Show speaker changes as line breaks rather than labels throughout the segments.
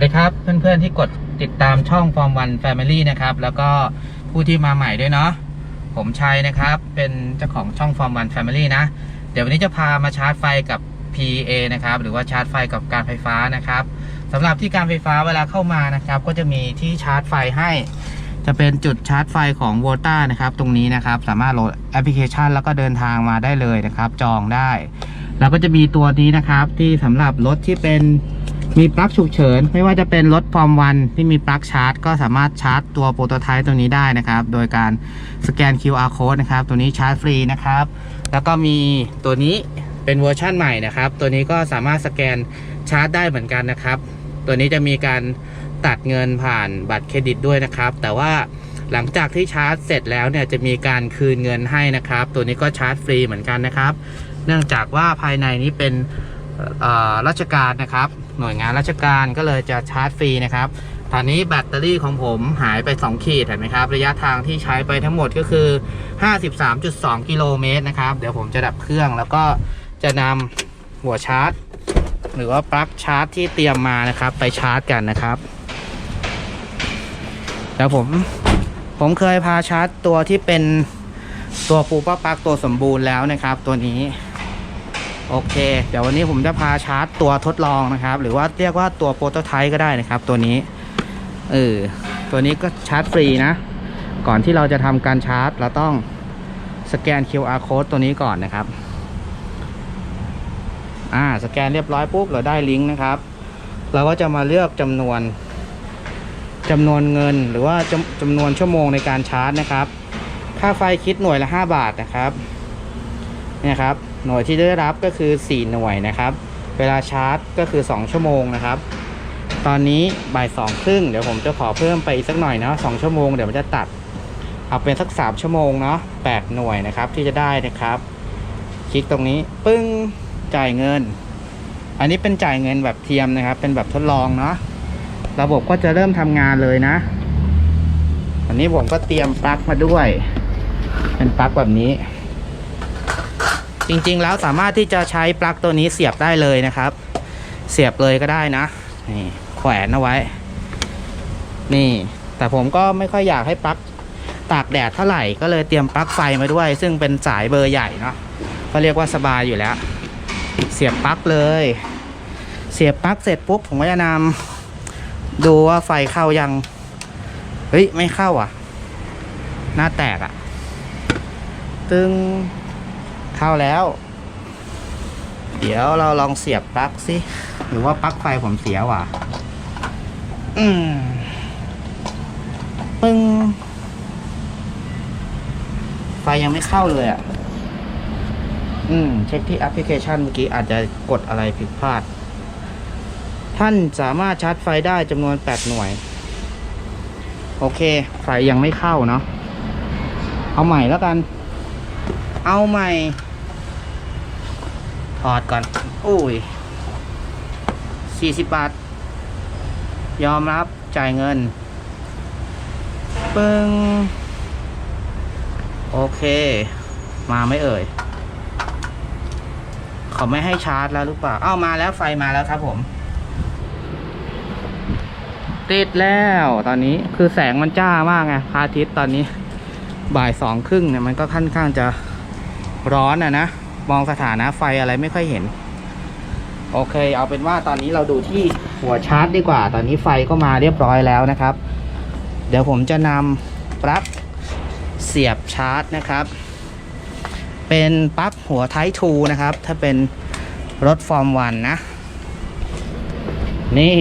วัสดีครับเพื่อนๆที่กดติดตามช่อง Form One Family นะครับ แล้วก็ผู้ที่มาใหม่ด้วยเนาะผมชัยนะครับ เป็นเจ้าของช่อง Form One Family นะ เดี๋ยววันนี้จะพามาชาร์จไฟกับ PA นะครับ หรือว่าชาร์จไฟกับการไฟฟ้านะครับสำหรับที่การไฟฟ้าเวลาเข้ามานะครับ ก็จะมีที่ชาร์จไฟให้ จะเป็นจุดชาร์จไฟของ v o l t a นะครับ ตรงนี้นะครับ สามารถโหลดแอปพลิเคชัน แล้วก็เดินทางมาได้เลยนะครับ จองได้ แล้วก็จะมีตัวนี้นะครับที่สำหรับรถที่เป็น มีปลั๊กฉุกเฉิน ไม่ว่าจะเป็นรถฟอร์มวันที่มีปลั๊กชาร์จ ก็สามารถชาร์จตัวโปรโตไทป์ตัวนี้ได้นะครับ โดยการสแกน QR code นะครับ ตัวนี้ชาร์จฟรีนะครับ แล้วก็มีตัวนี้เป็นเวอร์ชั่นใหม่นะครับ ตัวนี้ก็สามารถสแกนชาร์จได้เหมือนกันนะครับ ตัวนี้จะมีการตัดเงินผ่านบัตรเครดิตด้วยนะครับ แต่ว่าหลังจากที่ชาร์จเสร็จแล้วเนี่ยจะมีการคืนเงินให้นะครับ ตัวนี้ก็ชาร์จฟรีเหมือนกันนะครับ เนื่องจากว่าภายในนี้เป็นราชการนะครับหน่วยงานราชการก็เลยจะชาร์จฟรีนะครับตอนนี้แบตเตอรี่ของผมหายไป 2 ขีดเห็นไหมครับ ระยะทางที่ใช้ไปทั้งหมดก็คือ 53.2 กิโลเมตรนะครับ เดี๋ยวผมจะดับเครื่องแล้วก็จะนำหัวชาร์จ หรือว่าปลั๊กชาร์จที่เตรียมมานะครับ ไปชาร์จกันนะครับแล้วผมผมเคยพาชาร์จตัวที่เป็นตัวปูป้าปลั๊กตัวสมบูรณ์แล้วนะครับ ตัวนี้ โอเค เดี๋ยววันนี้ผมจะพาชาร์จตัวทดลองนะครับ หรือว่าเรียกว่าตัวโปรโตไทป์ก็ได้นะครับ ตัวนี้ เออ ตัวนี้ก็ชาร์จฟรีนะ ก่อนที่เราจะทำการชาร์จ เราต้องสแกน QR code ตัวนี้ก่อนนะครับ อ่า สแกนเรียบร้อยปุ๊บ เราได้ลิงก์นะครับ เราก็จะมาเลือกจำนวนจำนวนเงินหรือว่าจำจำนวนชั่วโมงในการชาร์จนะครับ ค่าไฟคิดหน่วยละ 5 บาทนะครับ เนี่ยครับ หน่วยที่ได้รับก็คือ 4 หน่วยนะครับ เวลาชาร์จก็คือ 2 ชั่วโมงนะครับ ตอนนี้บ่ายสองครึ่งเดี๋ยวผมจะขอเพิ่มไปอีกสักหน่อยเนาะสองชั่วโมงเดี๋ยวมันจะตัด เอาเป็นสัก 3 ชั่วโมงเนาะ8หน่วยนะครับที่จะได้นะครับ คลิกตรงนี้ปึ้งจ่ายเงิน อันนี้เป็นจ่ายเงินแบบเทียมนะครับ เป็นแบบทดลองเนาะระบบก็จะเริ่มทำงานเลยนะ อันนี้ผมก็เตรียมปลั๊กมาด้วย เป็นปลั๊กแบบนี้ จริงๆแล้วสามารถที่จะใช้ปลั๊กตัวนี้เสียบได้เลยนะครับ เสียบเลยก็ได้นะนี่แขวนเอาไว้ นี่ แต่ผมก็ไม่ค่อยอยากให้ปลั๊กตากแดดเท่าไหร่ก็เลยเตรียมปลั๊กไฟมาด้วย ซึ่งเป็นสายเบอร์ใหญ่เนาะก็เรียกว่าสบายอยู่แล้ว เสียบปลั๊กเลย เสียบปลั๊กเสร็จปุ๊บผมก็จะนำดูว่าไฟเข้ายังเฮ้ยไม่เข้าอะ หน้าแตกอะ ตึง เข้าแล้ว เดี๋ยวเราลองเสียบปลั๊กสิหรือว่าปลั๊กไฟผมเสียว่ะ อืมปึ้งไฟยังไม่เข้าเลยอะ อืม เช็คที่แอปพลิเคชันเมื่อกี้อาจจะกดอะไรผิดพลาด ท่านสามารถชาร์จไฟได้จำนวน 8 หน่วย โอเค ไฟยังไม่เข้าเนาะ เอาใหม่แล้วกัน เอาใหม่ ถอดก่อนอุ้ยสี่สิบบาท ยอมรับจ่ายเงิน ปึ้ง โอเค มาไม่เอ่ย เขาไม่ให้ชาร์จแล้วหรือเปล่า เอ้ามาแล้วไฟมาแล้วครับผมติดแล้วตอนนี้คือแสงมันจ้ามากไงพระอาทิตย์ตอนนี้บ่ายสองครึ่งเนี่ยมันก็ค่อนข้างจะร้อนอะนะ มองสถานะไฟอะไรไม่ค่อยเห็น โอเค เอาเป็นว่าตอนนี้เราดูที่หัวชาร์จดีกว่า ตอนนี้ไฟก็มาเรียบร้อยแล้วนะครับ เดี๋ยวผมจะนำปลั๊กเสียบชาร์จนะครับ เป็นปลั๊กหัวไททูนะครับ ถ้าเป็นรถฟอร์มวันนะ นี่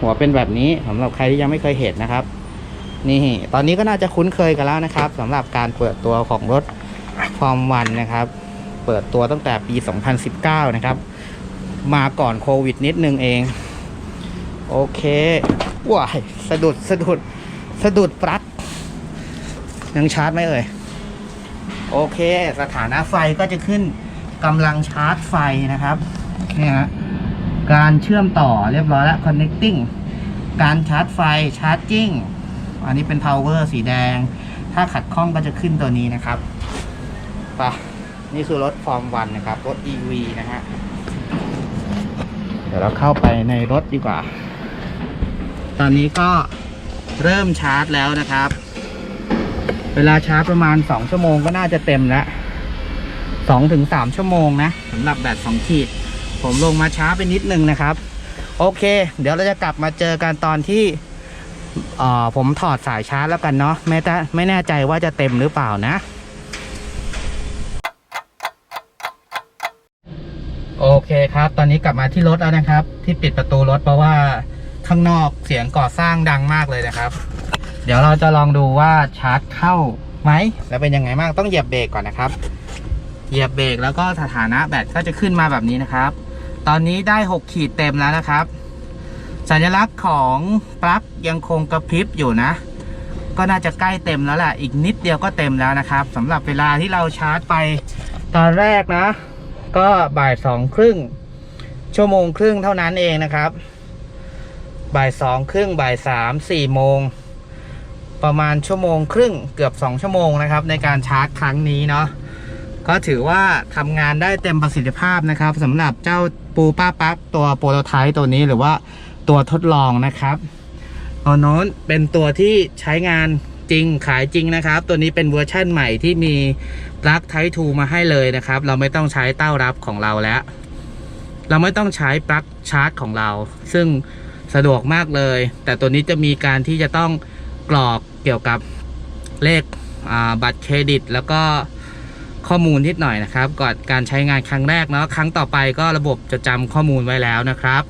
หัวเป็นแบบนี้สำหรับใครที่ยังไม่เคยเห็นนะครับ นี่ ตอนนี้ก็น่าจะคุ้นเคยกันแล้วนะครับสำหรับการเปิดตัวของรถฟอร์มวันนะครับ เปิดตัวตั้งแต่ปี 2019 นะครับ มาก่อนโควิดนิดนึงเอง โอเคว้ายสะดุดสะดุดสะดุดปลั๊กยังชาร์จไหมเอ่ย โอเค สถานะไฟก็จะขึ้นกำลังชาร์จไฟนะครับเนี่ยฮะการเชื่อมต่อเรียบร้อยแล้ว connecting การชาร์จไฟ charging อันนี้เป็น power สีแดง ถ้าขัดข้องก็จะขึ้นตัวนี้นะครับไป นี่คือรถฟอร์มวันนะครับ รถ EV นะฮะ เดี๋ยวเราเข้าไปในรถดีกว่า ตอนนี้ก็เริ่มชาร์จแล้วนะครับ เวลาชาร์จประมาณ 2 ชั่วโมงก็น่าจะเต็มแล้ว2ถึง3ชั่วโมงนะสำหรับแบต2ขีด ผมลงมาช้าไปนิดนึงนะครับ โอเค เดี๋ยวเราจะกลับมาเจอกันตอนที่ออผมถอดสายชาร์จแล้วกันเนาะไม่แต่ไม่แน่ใจว่าจะเต็มหรือเปล่านะ โอเครับ ตอนนี้กลับมาที่รถแล้วนะครับ ที่ปิดประตูรถเพราะว่าข้างนอกเสียงก่อสร้างดังมากเลยนะครับ เดี๋ยวเราจะลองดูว่าชาร์จเข้าไหมแล้วเป็นยังไงบ้างต้องเหยียบเบรกก่อนนะครับ เหยียบเบรกแล้วก็สถานะแบตก็จะขึ้นมาแบบนี้นะครับ ตอนนี้ได้ 6 ขีดเต็มแล้วนะครับ สัญลักษณ์ของปลั๊กยังคงกระพริบอยู่นะ ก็น่าจะใกล้เต็มแล้วแหละอีกนิดเดียวก็เต็มแล้วนะครับสำหรับเวลาที่เราชาร์จไปตอนแรกนะ ก็บ่ายสองครึ่ง ชั่วโมงครึ่งเท่านั้นเองนะครับ บ่ายสองครึ่งบ่ายสามสี่โมง ประมาณชั่วโมงครึ่งเกือบสองชั่วโมงนะครับ ในการชาร์จครั้งนี้เนาะก็ถือว่าทำงานได้เต็มประสิทธิภาพนะครับสำหรับเจ้าปูป้าปักตัวโปรโตไทป์ตัวนี้หรือว่าตัวทดลองนะครับตัวโน้นเป็นตัวที่ใช้งานจริงขายจริงนะครับ ตัวนี้เป็นเวอร์ชั่นใหม่ที่มีปลั๊กไทป์2มาให้เลยนะครับ เราไม่ต้องใช้เต้ารับของเราแล้ว เราไม่ต้องใช้ปลั๊กชาร์จของเรา ซึ่งสะดวกมากเลย แต่ตัวนี้จะมีการที่จะต้องกรอกเกี่ยวกับเลขบัตรเครดิต แล้วก็ข้อมูลนิดหน่อยนะครับ ก่อนการใช้งานครั้งแรกเนาะครั้งต่อไปก็ระบบจะจำข้อมูลไว้แล้วนะครับ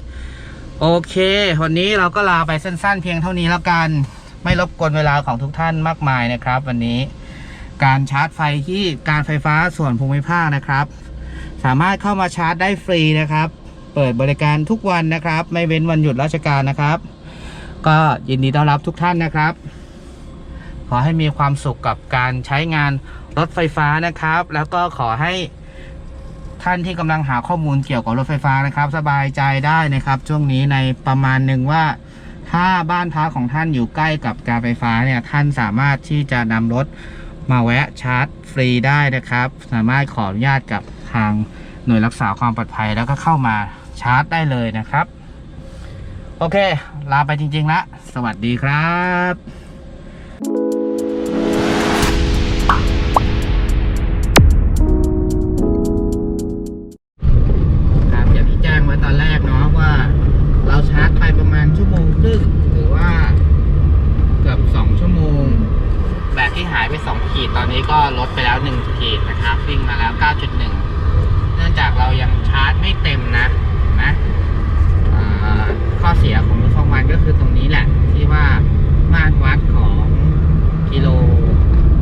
โอเค วันนี้เราก็ลาไปสั้นๆ เพียงเท่านี้แล้วกัน ไม่รบกวนเวลาของทุกท่านมากมายนะครับ วันนี้การชาร์จไฟที่การไฟฟ้าส่วนภูมิภาคนะครับ สามารถเข้ามาชาร์จได้ฟรีนะครับ เปิดบริการทุกวันนะครับ ไม่เว้นวันหยุดราชการนะครับ ก็ยินดีต้อนรับทุกท่านนะครับ ขอให้มีความสุขกับการใช้งานรถไฟฟ้านะครับ แล้วก็ขอให้ท่านที่กำลังหาข้อมูลเกี่ยวกับรถไฟฟ้านะครับ สบายใจได้นะครับ ช่วงนี้ในประมาณหนึ่งว่า ถ้าบ้านพักของท่านอยู่ใกล้กับการไฟฟ้าเนี่ยท่านสามารถที่จะนำรถมาแวะชาร์จฟรีได้นะครับ สามารถขออนุญาตกับ ทางหน่วยรักษาความปลอดภัยแล้วก็เข้ามาชาร์จได้เลยนะครับ โอเค ลาไปจริงๆละสวัสดีครับครับอย่างที่แจ้งไว้ตอนแรกเนาะว่าเราชาร์จไปประมาณชั่วโมงครึ่งหรือว่าเกือบสองชั่วโมงแบตที่หายไป2ขีดตอนนี้ก็ลดไปแล้ว 1 ขีดนะครับ วิ่งมาแล้ว 9.1 นื่องจากเรายังชาร์จไม่เต็มนะนะข้อเสียของรถฟองมันก็คือตรงนี้แหละ ที่ว่ามาตรวัดของกิโล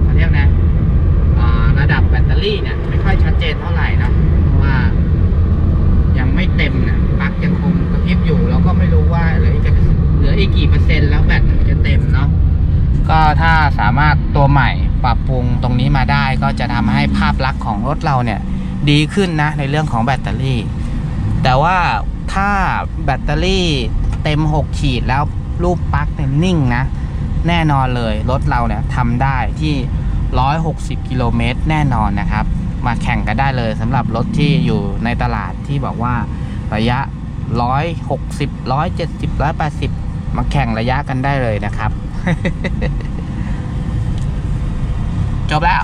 เขาเรียกนะระดับแบตเตอรี่เนี่ยไม่ค่อยชัดเจนเท่าไหร่นะเพราะว่ายังไม่เต็มนะปลั๊กยังคงกระพริบอยู่ แล้วก็ไม่รู้ว่าเหลืออีกเหลืออีกกี่เปอร์เซ็นต์แล้วแบตจะเต็มเนาะก็ถ้าสามารถตัวใหม่ปรับปรุงตรงนี้มาได้ก็จะทำให้ภาพลักษณ์ของรถเราเนี่ย ดีขึ้นนะในเรื่องของแบตเตอรี่ แต่ว่าถ้าแบตเตอรี่เต็ม 6 ขีดแล้วรูปปลั๊กเนี่ยนิ่งนะ แน่นอนเลย รถเราเนี่ยทำได้ที่ 160 กิโลเมตรแน่นอนนะครับ มาแข่งกันได้เลยสำหรับรถที่อยู่ในตลาดที่บอกว่าระยะ 160 170 180 มาแข่งระยะกันได้เลยนะครับ จบแล้ว